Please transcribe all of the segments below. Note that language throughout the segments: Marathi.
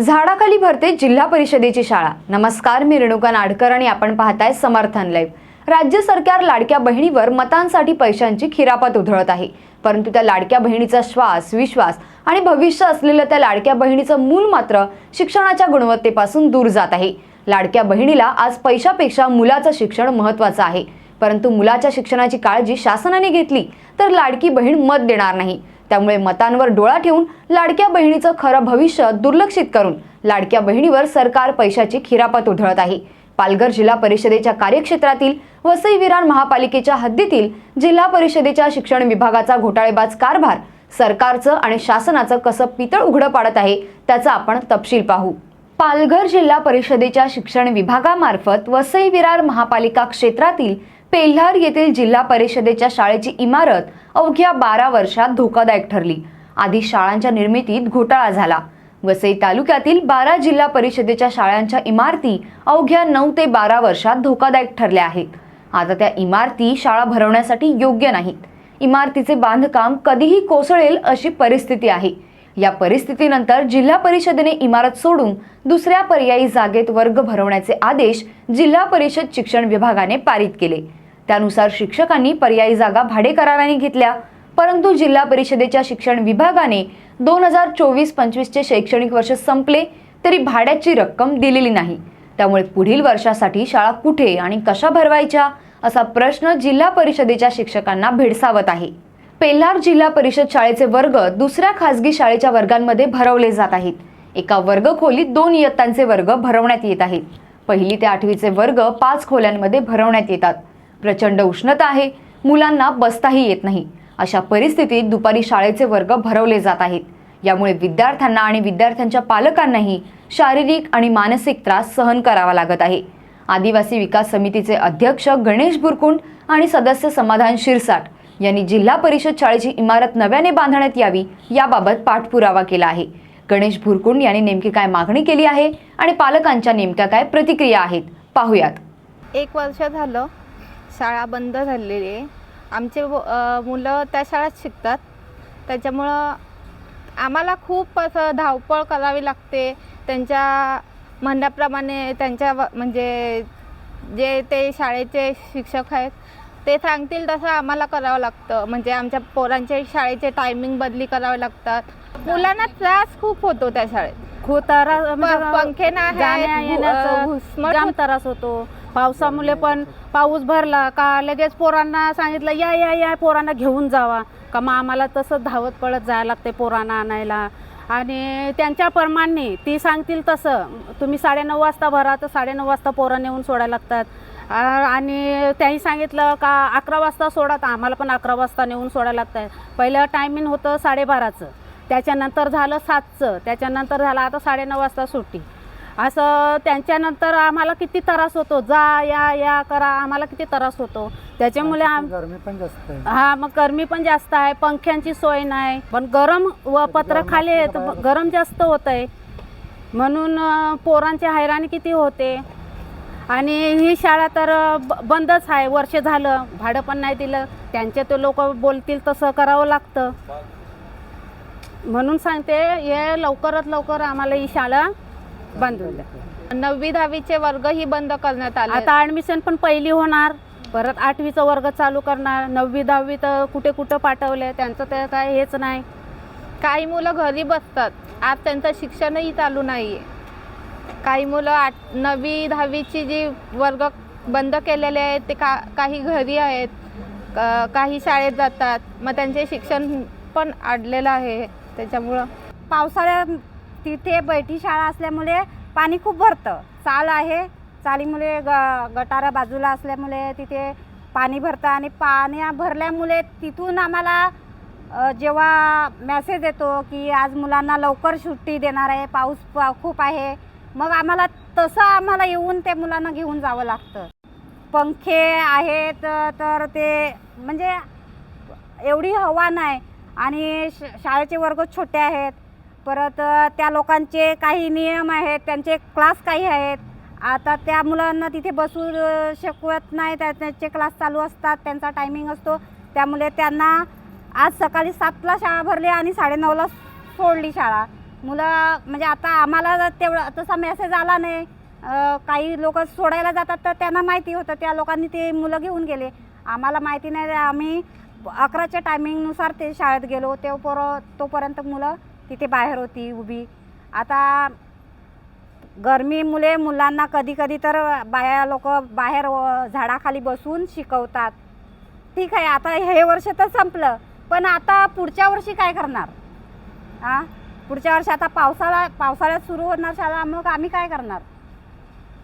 झाडाखाली भरते जिल्हा परिषदेची शाळा. नमस्कार मी रेणुका नाडकर आणि आपण पाहताय समर्थन लाईव्ह. राज्य सरकार लाडक्या बहिणीवर मतांसाठी पैशांची खिरापत उधळत आहे. परंतु त्या लाडक्या बहिणीचा श्वास विश्वास आणि भविष्य असलेलं त्या लाडक्या बहिणीचं मूल मात्र शिक्षणाच्या गुणवत्तेपासून दूर जात आहे. लाडक्या बहिणीला आज पैशापेक्षा मुलाचं शिक्षण महत्त्वाचं आहे. परंतु मुलाच्या शिक्षणाची काळजी शासनाने घेतली तर लाडकी बहीण मत देणार नाही. त्यामुळे मतांवर डोळा ठेवून लाडक्या बहिणीचं खरं भविष्य दुर्लक्षित करून लाडक्या बहिणीवर सरकार पैशाची खिरापत उधळत आहे. पालघर जिल्हा परिषदेच्या कार्यक्षेत्रातील वसई विरार महापालिकेच्या हद्दीतील जिल्हा परिषदेच्या शिक्षण विभागाचा घोटाळेबाज कारभार सरकारचं आणि शासनाचं कसं पितळ उघडं पाडत आहे त्याचा आपण तपशील पाहू. पालघर जिल्हा परिषदेच्या शिक्षण विभागामार्फत वसई विरार महापालिका क्षेत्रातील पेल्हार येथील जिल्हा परिषदेच्या शाळेची इमारत अवघ्या बारा वर्षात धोकादायक ठरली. आधी शाळांच्या निर्मितीत घोटाळा झाला. वसई तालुक्यातील बारा जिल्हा परिषदेच्या शाळांच्या इमारती अवघ्या नऊ ते बारा वर्षात धोकादायक ठरल्या आहेत. आता त्या इमारती शाळा भरवण्यासाठी योग्य नाहीत. इमारतीचे बांधकाम कधीही कोसळेल अशी परिस्थिती आहे. या परिस्थितीनंतर जिल्हा परिषदेने इमारत सोडून दुसऱ्या पर्यायी जागेत वर्ग भरवण्याचे आदेश जिल्हा परिषद शिक्षण विभागाने पारित केले. त्यानुसार शिक्षकांनी पर्यायी जागा भाडेकराराने घेतल्या. परंतु जिल्हा परिषदेच्या शिक्षण विभागाने दोन हजार चोवीस पंचवीसचे शैक्षणिक वर्ष संपले तरी भाड्याची रक्कम दिलेली नाही. त्यामुळे पुढील वर्षासाठी शाळा कुठे आणि कशा भरवायच्या असा प्रश्न जिल्हा परिषदेच्या शिक्षकांना भेडसावत आहे. पेल्हार जिल्हा परिषद शाळेचे वर्ग दुसऱ्या खासगी शाळेच्या वर्गांमध्ये भरवले जात आहेत. एका वर्ग खोलीत दोन इयत्तांचे वर्ग भरवण्यात येत आहेत. पहिली ते आठवीचे वर्ग पाच खोल्यांमध्ये भरवण्यात येतात. प्रचंड उष्णता आहे. मुलांना बसताही येत नाही. अशा परिस्थितीत दुपारी शाळेचे वर्ग भरवले जात आहेत. यामुळे विद्यार्थ्यांना आणि विद्यार्थ्यांच्या पालकांनाही शारीरिक आणि मानसिक त्रास सहन करावा लागत आहे. आदिवासी विकास समितीचे अध्यक्ष गणेश बुरकुंड आणि सदस्य समाधान शिरसाट यांनी जिल्हा परिषद शाळेची इमारत नव्याने बांधण्यात यावी याबाबत पाठपुरावा केला आहे. गणेश भुरकुंड यांनी नेमकी काय मागणी केली आहे आणि पालकांच्या नेमक्या काय प्रतिक्रिया आहेत पाहूयात. एक वर्ष झालं शाळा बंद झालेली आहे. आमचे मुलं त्या शाळेत शिकतात. त्याच्यामुळं आम्हाला खूप असं धावपळ करावी लागते. त्यांच्या म्हणण्याप्रमाणे त्यांच्या म्हणजे जे ते शाळेचे शिक्षक आहेत ते सांगतील तसं आम्हाला करावं लागतं. म्हणजे आमच्या पोरांचे शाळेचे टायमिंग बदली करावे लागतात. मुलांना त्रास खूप होतो त्या शाळेत. खूप त्रास पंखे नाही त्रास होतो. पावसामुळे पण पाऊस भरला का लगेच पोरांना सांगितलं या या या पोरांना घेऊन जावा. का मग आम्हाला तसं धावत पळत जायला लागते पोरांना आणायला. आणि त्यांच्याप्रमाणे ती सांगतील तसं तुम्ही साडेनऊ वाजता भरा तर साडेनऊ वाजता पोरं नेऊन सोडायला लागतात. आणि त्यांनी सांगितलं का अकरा वाजता सोडा तर आम्हाला पण अकरा वाजता नेऊन सोडायला लागतं पहिलं टायमिंग होतं साडेबाराचं. त्याच्यानंतर झालं सातचं. त्याच्यानंतर झालं आता साडेनऊ वाजता सुट्टी. असं त्यांच्यानंतर आम्हाला किती त्रास होतो? जा या या करा आम्हाला किती त्रास होतो? त्याच्यामुळे आम गरमी पण जास्त आहे. हा मग गरमी पण जास्त आहे पंख्यांची सोय नाही पण गरम व पत्र खाली आहे तर गरम जास्त होत आहे म्हणून अं, पोरांची हैराणी किती होते? आणि ही शाळा तर अं, ब- बंदच आहे वर्ष झालं भाडं पण नाही दिलं. त्यांचे ते लोक बोलतील तसं करावं लागतं. म्हणून सांगते हे लवकरात लवकर आम्हाला ही शाळा बांधून द्या. नववी दहावीचे वर्गही बंद करण्यात आले. आता ॲडमिशन पण पहिली होणार. परत आठवीचा वर्ग चालू करणार. नववी दहावी तर कुठे कुठं पाठवले. त्यांचं ते काय हेच नाही. काही मुलं घरी बसतात. आज त्यांचं शिक्षणही चालू नाही आहे काही मुलं आठ नववी दहावीची जी वर्ग बंद केलेले आहेत ते का काही घरी आहेत. क- काही शाळेत जातात. मग त्यांचे शिक्षण पण अडलेलं आहे. त्याच्यामुळं पावसाळ्यात तिथे बैठी शाळा असल्यामुळे पाणी खूप भरतं. चाल आहे. चालीमुळे ग गटारा बाजूला असल्यामुळे तिथे पाणी भरतं आणि पाण्या भरल्यामुळे तिथून आम्हाला जेव्हा मॅसेज येतो की आज मुलांना लवकर सुट्टी देणार आहे पाऊस पा- खूप आहे मग आम्हाला तसं आम्हाला येऊन ते मुलांना घेऊन जावं लागतं. पंखे आहेत तर ते म्हणजे एवढी हवा नाही आणि श शाळेचे वर्ग छोटे आहेत. परत त्या लोकांचे काही नियम आहेत त्यांचे क्लास काही आहेत. आता त्या मुलांना तिथे बसू शकवत नाही त्या त्यांचे क्लास चालू असतात त्यांचा टायमिंग असतो. त्यामुळे त्यांना आज सकाळी सातला शाळा भरली आणि साडेनऊला सोडली शाळा. मुलं म्हणजे आता आम्हाला तेवढा तसा मेसेज आला नाही. काही लोक सोडायला जातात तर त्यांना माहिती होतं त्या लोकांनी ते मुलं घेऊन गेले. आम्हाला माहिती नाही आम्ही अकराच्या टायमिंगनुसार ते शाळेत गेलो. तेव्हा पोरं तोपर्यंत मुलं तिथे बाहेर होती उभी. आता गरमीमुळे मुलांना कधी कधी तर बाया लोक बाहेर झाडाखाली बसून शिकवतात. ठीक आहे आता हे वर्ष तर संपलं. पण आता पुढच्या वर्षी काय करणार? हां पुढच्या वर्षी आता पावसाळा पावसाळ्यात सुरू होणार शाळा मग आम्ही काय करणार?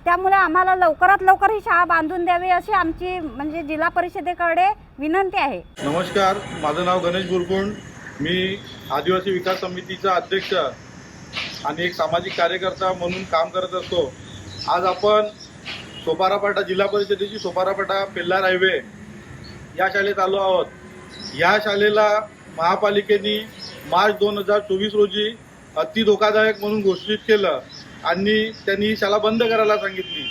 त्यामुळे आम्हाला लवकरात लवकर ही शाळा बांधून द्यावी अशी आमची म्हणजे जिल्हा परिषदेकडे विनंती आहे. नमस्कार माझं नाव गणेश गुरकुंड मी आदिवासी विकास समितीचा अध्यक्ष आणि एक सामाजिक कार्यकर्ता म्हणून काम करत असतो. आज आपण सोपारापाटा जिल्हा परिषदेची सोपारापाटा पेल्लार हायवे या शाळेत आलो आहोत. या शाळेला महापालिकेने मार्च दोन हजार चोवीस रोजी अति धोकादायक म्हणून घोषित केलं आणि त्यांनी ही शाळा बंद करायला सांगितली.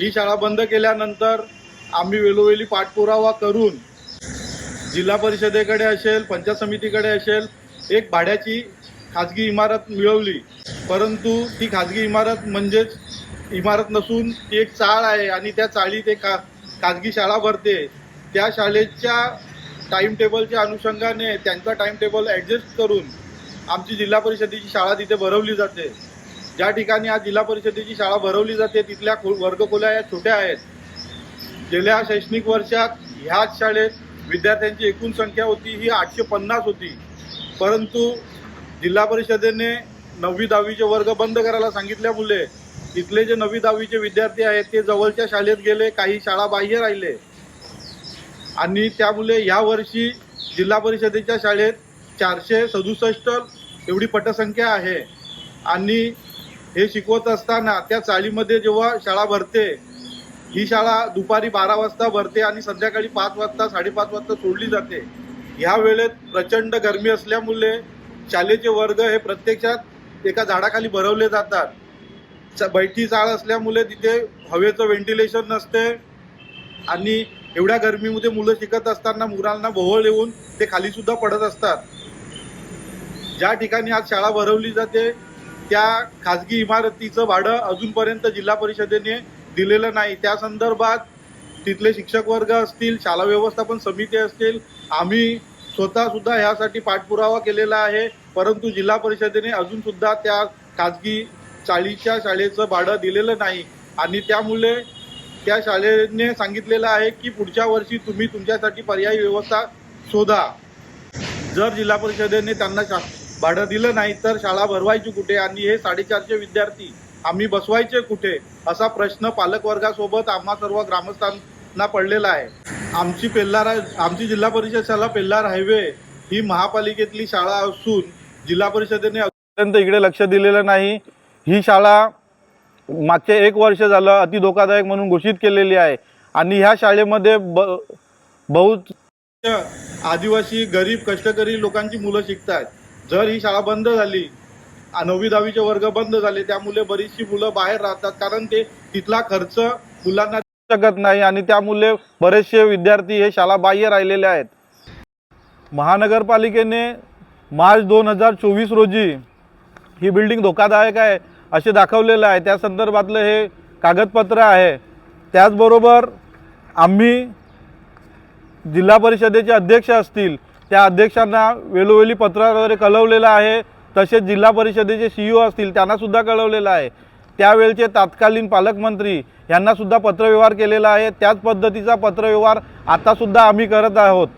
ही शाळा बंद केल्यानंतर आम्ही वेळोवेळी पाठपुरावा करून जिल्हा परिषदेकडे असेल पंचायत समितीकडे असेल एक भाड्याची खाजगी इमारत मिळवली. परंतु ती खाजगी इमारत म्हणजेच इमारत नसून ती एक चाळ आहे आणि त्या चाळीत एक खा खाजगी शाळा भरते. त्या शाळेच्या टाईम टेबलच्या अनुषंगाने त्यांचा टाईम टेबल ॲडजस्ट करून आमची जिल्हा परिषदेची शाळा तिथे भरवली जाते. ज्या ठिकाणी आज जिल्हा परिषदेची शाळा भरवली जाते तिथल्या खो वर्गखोल्या या छोट्या आहेत. गेल्या शैक्षणिक वर्षात ह्याच शाळेत विद्यार्थ्यांची एकूण संख्या होती ही आठशे पन्नास होती. परंतु जिल्हा परिषदेने नववी दहावीचे वर्ग बंद करायला सांगितल्यामुळे इथले जे नववी दहावीचे विद्यार्थी आहेत ते जवळच्या शाळेत गेले काही शाळा बाह्य राहिले. आणि त्यामुळे यावर्षी जिल्हा परिषदेच्या शाळेत चारशे सदुसष्ट एवढी पटसंख्या आहे. आणि हे शिकवत असताना त्या चाळीमध्ये जेव्हा शाळा भरते ही शाळा दुपारी बारा वाजता भरते आणि संध्याकाळी पाच वाजता साडेपाच वाजता सोडली जाते. ह्या वेळेत प्रचंड गरमी असल्यामुळे शालेचे वर्ग हे प्रत्यक्षात एका झाडाखाली भरवले जातात. बैठी शाळा असल्यामुळे तिथे हवेचं व्हेंटिलेशन नसते आणि एवढ्या गरमीमध्ये मुलं शिकत असताना मुलांना भोवळ येऊन ते खाली सुद्धा पडत असतात. ज्या ठिकाणी आज शाळा भरवली जाते त्या खाजगी इमारतीचं भाडं अजूनपर्यंत जिल्हा परिषदेने दिलेलं नाही. त्या संदर्भात तिथले शिक्षक वर्ग असतील शाळा व्यवस्थापन समिती असतील आम्ही स्वतः सुद्धा ह्यासाठी पाठपुरावा केलेला आहे. परंतु जिल्हा परिषदेने अजून सुद्धा त्या खाजगी चाळीच्या शाळेचं भाडं दिलेलं नाही. आणि त्यामुळे त्या शाळेने सांगितलेलं आहे की पुढच्या वर्षी तुम्ही तुमच्यासाठी पर्यायी व्यवस्था शोधा. जर जिल्हा परिषदेने त्यांना शा भाडं दिलं नाही तर शाळा भरवायची कुठे? आणि हे साडेचारशे विद्यार्थी आम्ही बसवायचे कुठे? असा प्रश्न पालकवर्गासोबत आम्हा सर्व ग्रामस्थांना पडलेला आहे. आमची पेल्लार आमची जिल्हा परिषद शाळा पेल्लार हायवे ही महापालिकेतली शाळा असून जिल्हा परिषदेने अत्यंत इकडे लक्ष दिलेलं नाही. ही शाळा मागचे एक वर्ष झालं अति धोकादायक म्हणून घोषित केलेली आहे. आणि ह्या शाळेमध्ये ब बहुत आदिवासी गरीब कष्टकरी लोकांची मुलं शिकतात जर ही शाळा बंद झाली नववी दहावीचे वर्ग बंद झाले. त्यामुळे बरीचशी मुलं बाहेर राहतात. कारण ते तिथला खर्च मुलांना शकत नाही आणि त्यामुळे बरेचसे विद्यार्थी हे शाळा बाह्य राहिलेले आहेत. महानगरपालिकेने मार्च दोन हजार चोवीस रोजी ही बिल्डिंग धोकादायक आहे असे दाखवलेलं आहे. त्या संदर्भातलं हे कागदपत्र आहे. त्याचबरोबर आम्ही जिल्हा परिषदेचे अध्यक्ष असतील त्या अध्यक्षांना वेळोवेळी पत्राद्वारे कळवलेलं आहे. तसेच जिल्हा परिषदेचे सी ओ असतील त्यांनासुद्धा कळवलेलं आहे. त्यावेळचे तत्कालीन पालकमंत्री यांनासुद्धा पत्रव्यवहार केलेला आहे. त्याच पद्धतीचा पत्रव्यवहार आतासुद्धा आम्ही करत आहोत.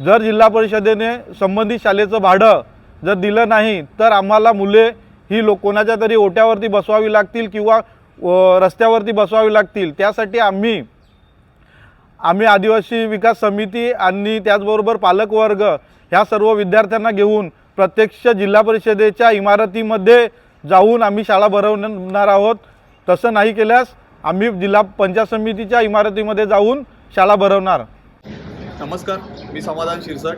जर जिल्हा परिषदेने संबंधित शाळेचं भाडं जर दिलं नाही तर आम्हाला मुले ही लोक कोणाच्या तरी ओट्यावरती बसवावी लागतील किंवा रस्त्यावरती बसवावी लागतील. त्यासाठी आम्ही आम्ही आदिवासी विकास समिती आणि त्याचबरोबर पालकवर्ग ह्या सर्व विद्यार्थ्यांना घेऊन प्रत्यक्ष जिल्हा परिषदेच्या इमारतीमध्ये जाऊन आम्ही शाळा भरवणार आहोत. तसं नाही केल्यास आम्ही जिल्हा पंचायत समितीच्या इमारतीमध्ये जाऊन शाळा भरवणार. नमस्कार मी समाधान शिरसट.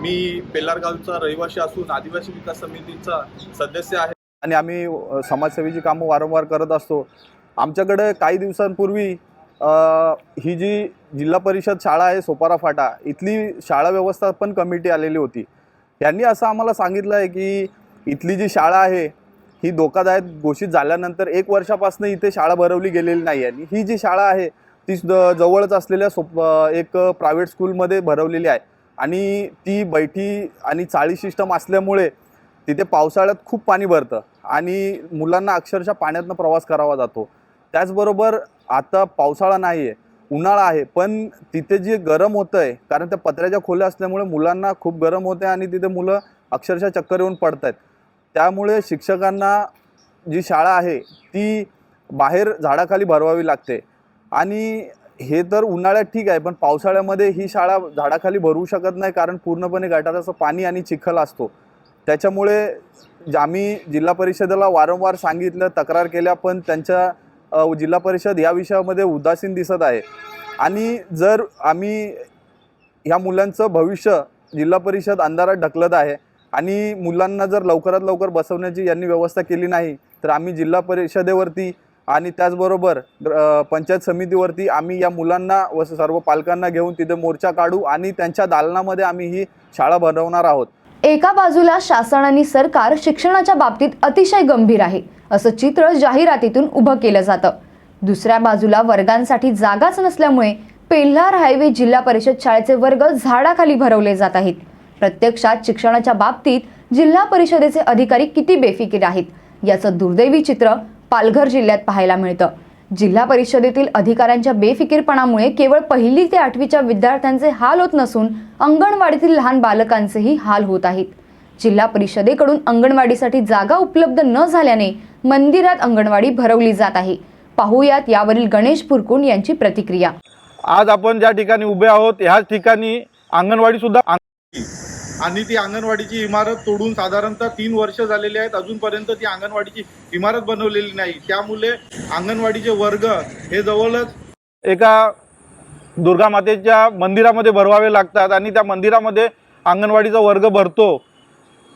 मी पेल्लार गावचा रहिवासी असून आदिवासी विकास समितीचा सदस्य आहे. आणि आम्ही समाजसेवेची कामं वारंवार करत असतो. आमच्याकडे काही दिवसांपूर्वी ही जी जिल्हा परिषद शाळा आहे सोपारा फाटा इथली शाळा व्यवस्थापन कमिटी आलेली होती. यांनी असं आम्हाला सांगितलं आहे की इथली जी शाळा आहे ही धोकादायक घोषित झाल्यानंतर एक वर्षापासून इथे शाळा भरवली गेलेली नाही आणि ही जी शाळा आहे ती ज- जवळच असलेल्या सोप एक प्रायव्हेट स्कूलमध्ये भरवलेली आहे. आणि ती बैठी आणि चाळी सिस्टम असल्यामुळे तिथे पावसाळ्यात खूप पाणी भरतं. आणि मुलांना अक्षरशः पाण्यातनं प्रवास करावा जातो. त्याचबरोबर आता पावसाळा नाही आहे उन्हाळा आहे पण तिथे जे गरम होतं आहे कारण त्या पत्र्याच्या खोल्या असल्यामुळे मुलांना खूप गरम होते आणि तिथे मुलं अक्षरशः चक्कर येऊन पडत आहेत त्यामुळे शिक्षकांना जी शाळा आहे ती बाहेर झाडाखाली भरवावी लागते. आणि हे तर उन्हाळ्यात ठीक आहे पण पावसाळ्यामध्ये ही शाळा झाडाखाली भरवू शकत नाही कारण पूर्णपणे गटाराचं पाणी आणि चिखल असतो. त्याच्यामुळे आम्ही जिल्हा परिषदेला वारंवार सांगितलं तक्रार केल्या पण त्यांच्या जिल्हा परिषद या विषयामध्ये उदासीन दिसत आहे. आणि जर आम्ही ह्या मुलांचं भविष्य जिल्हा परिषद अंधारात ढकलत आहे आणि मुलांना जर लवकरात लवकर बसवण्याची यांनी व्यवस्था केली नाही तर आम्ही जिल्हा परिषदेवरती आणि त्याचबरोबर पंचायत समितीवरती आम्ही या मुलांना व सर्व पालकांना घेऊन तिथे मोर्चा काढू आणि त्यांच्या दालनामध्ये आम्ही ही शाळा भरवणार आहोत. एका बाजूला शासन आणि सरकार शिक्षणाच्या बाबतीत अतिशय गंभीर आहे असं चित्र जाहिरातीतून उभं केलं जातं. दुसऱ्या बाजूला वर्गांसाठी जागाच नसल्यामुळे पेल्हार हायवे जिल्हा परिषद शाळेचे वर्ग झाडाखाली भरवले जात आहेत. प्रत्यक्षात शिक्षणाच्या बाबतीत जिल्हा परिषदेचे अधिकारी किती बेफिकीर आहेत याचं दुर्दैवी चित्र पालघर जिल्ह्यात पाहायला मिळतं. जिल्हा परिषदेतील अधिकाऱ्यांच्या बेफिकीरपणामुळे केवळ पहिली ते आठवीच्या विद्यार्थ्यांचे हाल होत नसून अंगणवाडीतील लहान बालकांचेही हाल होत आहेत. जिल्हा परिषदेकडून अंगणवाडीसाठी जागा उपलब्ध न झाल्याने मंदिरात अंगणवाडी भरवली जात आहे. पाहूयात यावरील गणेश पुरकुंड यांची प्रतिक्रिया. आज आपण ज्या ठिकाणी उभे आहोत ह्याच ठिकाणी अंगणवाडी सुद्धा आणि ती अंगणवाडीची इमारत तोडून साधारणतः तीन वर्ष झालेली आहेत. अजूनपर्यंत ती अंगणवाडीची इमारत बनवलेली नाही. त्यामुळे अंगणवाडीचे वर्ग हे जवळच एका दुर्गा मातेच्या मंदिरामध्ये भरवावे लागतात आणि त्या मंदिरामध्ये अंगणवाडीचा वर्ग भरतो.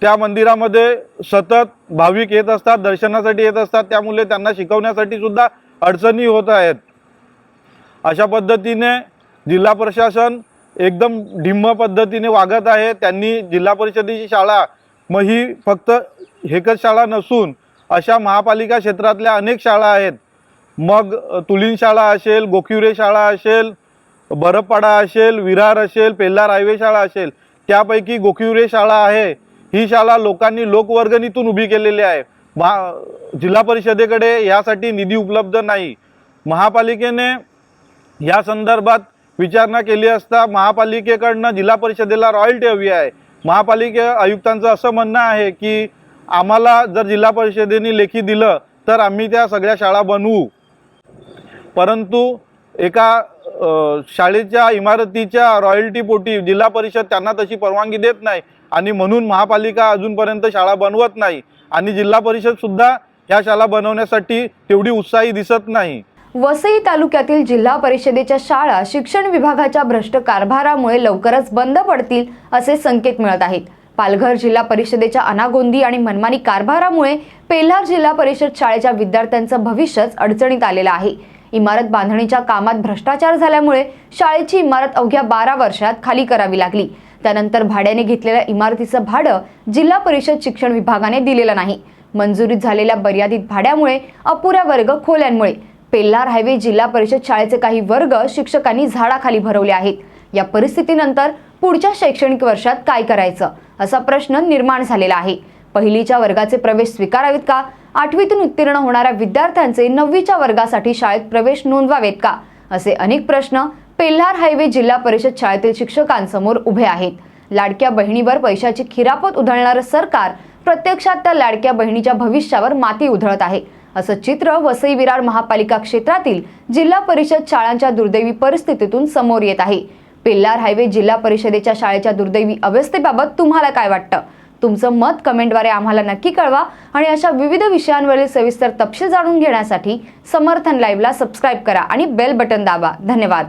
त्या मंदिरामध्ये सतत भाविक येत असतात दर्शनासाठी येत असतात. त्यामुळे त्यांना शिकवण्यासाठी सुद्धा अडचणी होत आहेत. अशा पद्धतीने जिल्हा प्रशासन एकदम ढिम्म पद्धतीने वागत आहे. त्यांनी जिल्हा परिषदेची शाळा मग ही फक्त एकच शाळा नसून अशा महापालिका क्षेत्रातल्या अनेक शाळा आहेत. मग तुलीन शाळा असेल गोखिवरे शाळा असेल बरपाडा असेल विरार असेल पेल्लार हायवे शाळा असेल त्यापैकी गोखिवरे शाळा आहे. ही शाळा लोकांनी लोकवर्गणीतून उभी केलेली आहे. महा जिल्हा परिषदेकडे यासाठी निधी उपलब्ध नाही. महापालिकेने या संदर्भात विचारणा केली असता महापालिकेकडनं जिल्हा परिषदेला रॉयल्टी हवी आहे. महापालिके आयुक्तांचं असं म्हणणं आहे की आम्हाला जर जिल्हा परिषदेने लेखी दिलं तर आम्ही त्या सगळ्या शाळा बनवू. परंतु एका शाळेच्या इमारतीच्या रॉयल्टीपोटी जिल्हा परिषद त्यांना तशी परवानगी देत नाही आणि म्हणून महापालिका अजूनपर्यंत शाळा बनवत नाही आणि जिल्हा परिषदसुद्धा ह्या शाळा बनवण्यासाठी तेवढी उत्साही दिसत नाही. वसई तालुक्यातील जिल्हा परिषदेच्या शाळा शिक्षण विभागाच्या भ्रष्ट कारभारामुळे लवकरच बंद पडतील असे संकेत मिळत आहेत. पालघर जिल्हा परिषदेच्या अनागोंदी आणि मनमानी कारभारामुळे पेल्हार जिल्हा परिषद शाळेच्या विद्यार्थ्यांचं भविष्यच अडचणीत आलेलं आहे. इमारत बांधणीच्या कामात भ्रष्टाचार झाल्यामुळे शाळेची इमारत अवघ्या बारा वर्षात खाली करावी लागली. त्यानंतर भाड्याने घेतलेल्या इमारतीचं भाडं जिल्हा परिषद शिक्षण विभागाने दिलेलं नाही. मंजुरीत झालेल्या मर्यादित भाड्यामुळे अपुऱ्या वर्ग खोल्यांमुळे पेल्लार हायवे जिल्हा परिषद शाळेचे काही वर्ग शिक्षकांनी झाडाखाली भरवले आहेत. या परिस्थितीनंतर पुढच्या शैक्षणिक वर्षात काय करायचं? असा प्रश्न निर्माण झालेला आहे. पहिलीच्या वर्गाचे प्रवेश स्वीकारावेत का? आठवीतून उत्तीर्ण होणाऱ्या विद्यार्थ्यांचे नववीच्या वर्गासाठी शाळेत प्रवेश नोंदवावेत का? असे अनेक प्रश्न पेल्हार हायवे जिल्हा परिषद शाळेतील शिक्षकांसमोर उभे आहेत. लाडक्या बहिणीवर पैशाची खिरापत उधळणारं सरकार प्रत्यक्षात त्या लाडक्या बहिणीच्या भविष्यावर माती उधळत आहे. असं चित्र वसई विरार महापालिका क्षेत्रातील जिल्हा परिषद शाळांच्या दुर्दैवी परिस्थितीतून समोर येत आहे. पेल्लार हायवे जिल्हा परिषदेच्या शाळेच्या दुर्दैवी अवस्थेबाबत तुम्हाला काय वाटतं? तुमचं मत कमेंटद्वारे आम्हाला नक्की कळवा आणि अशा विविध विषयांवरील सविस्तर तपशील जाणून घेण्यासाठी समर्थन लाईव्हला सबस्क्राईब करा आणि बेल बटन दाबा. धन्यवाद.